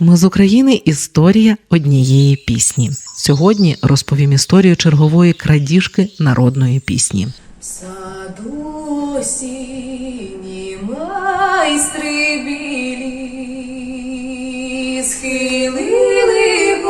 Ми з України історія однієї пісні. Сьогодні розповім історію чергової крадіжки народної пісні. Саду сіні майстри білі схилили в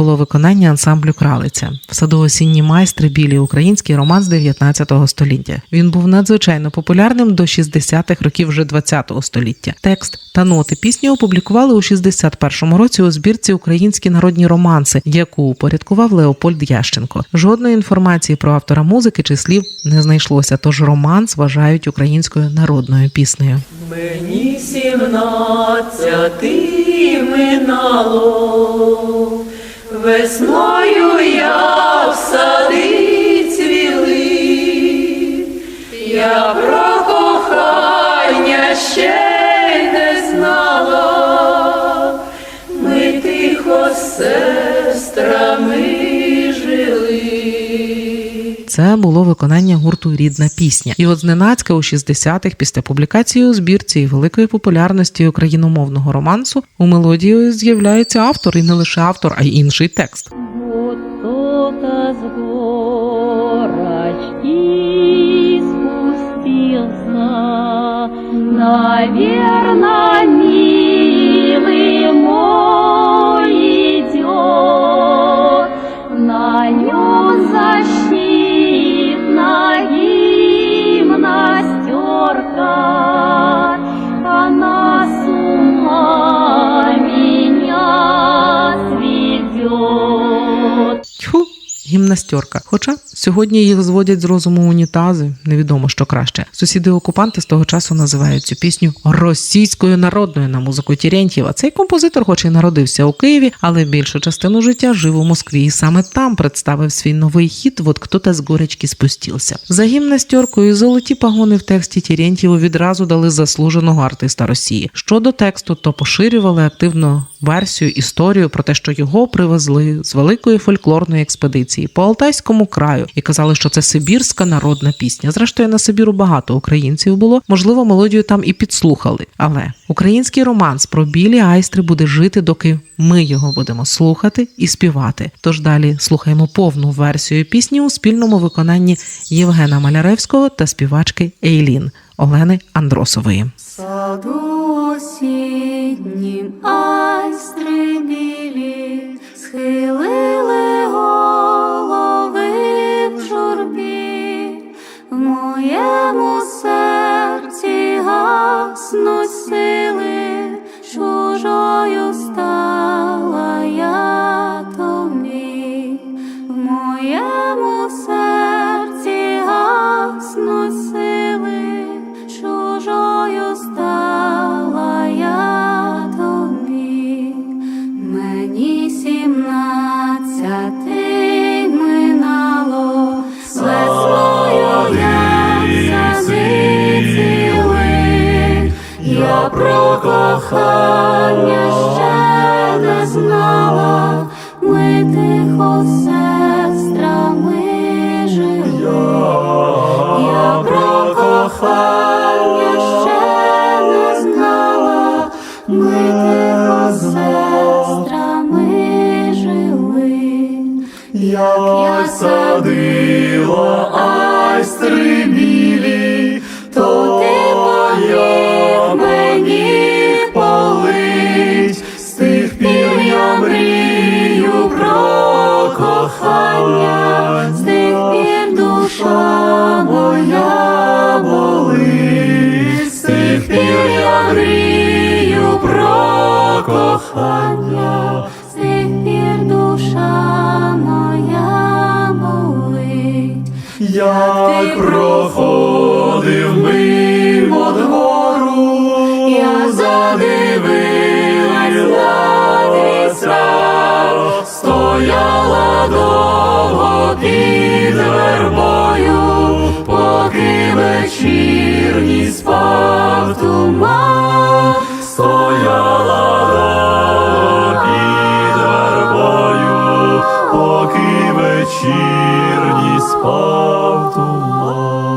було виконання ансамблю Кралиця в саду майстри білі український роман з 19 століття. Він був надзвичайно популярним до 60-х років вже 20 століття. Текст та ноти пісні опублікували у 61-му році у збірці Українські народні романси, яку упорядкував Леопольд Ященко. Жодної інформації про автора музики чи слів не знайшлося. Тож романс вважають українською народною піснею. Мені сімнадцяти минало, весною я в сади цвіли, я про кохання ще Це було виконання гурту Рідна пісня. І от зненацька у 60-х, після публікації у збірці і великої популярності україномовного романсу у мелодії з'являється автор, і не лише автор, а й інший текст. Наверно, милый Тьфу, гімнастерка. Хоча сьогодні їх зводять з розуму унітази, невідомо що краще. Сусіди окупанти з того часу називають цю пісню російською народною на музику Терентьєва. Цей композитор, хоч і народився у Києві, але більшу частину життя жив у Москві, і саме там представив свій новий хіт «Вот кто-то з горечки спустився. За гімнастеркою золоті пагони в тексті Терентьєву відразу дали заслуженого артиста Росії. Щодо тексту, то поширювали активно версію історію про те, що його привезли з великої фольклорної експедиції по Алтайському краю і казали, що це сибірська народна пісня. Зрештою, на Сибіру багато українців було. Можливо, мелодію там і підслухали. Але український романс про білі айстри буде жити, доки ми його будемо слухати і співати. Тож далі слухаємо повну версію пісні у спільному виконанні Євгена Маляревського та співачки Ейлін Олени Андросової. саду осіннім айстри білі схилили про кохання ще не знала, ми тихо сестрами жили. Я про кохання ще не знала, ми тихо сестрами жили. Як я садила кохання, вечірній спав туман.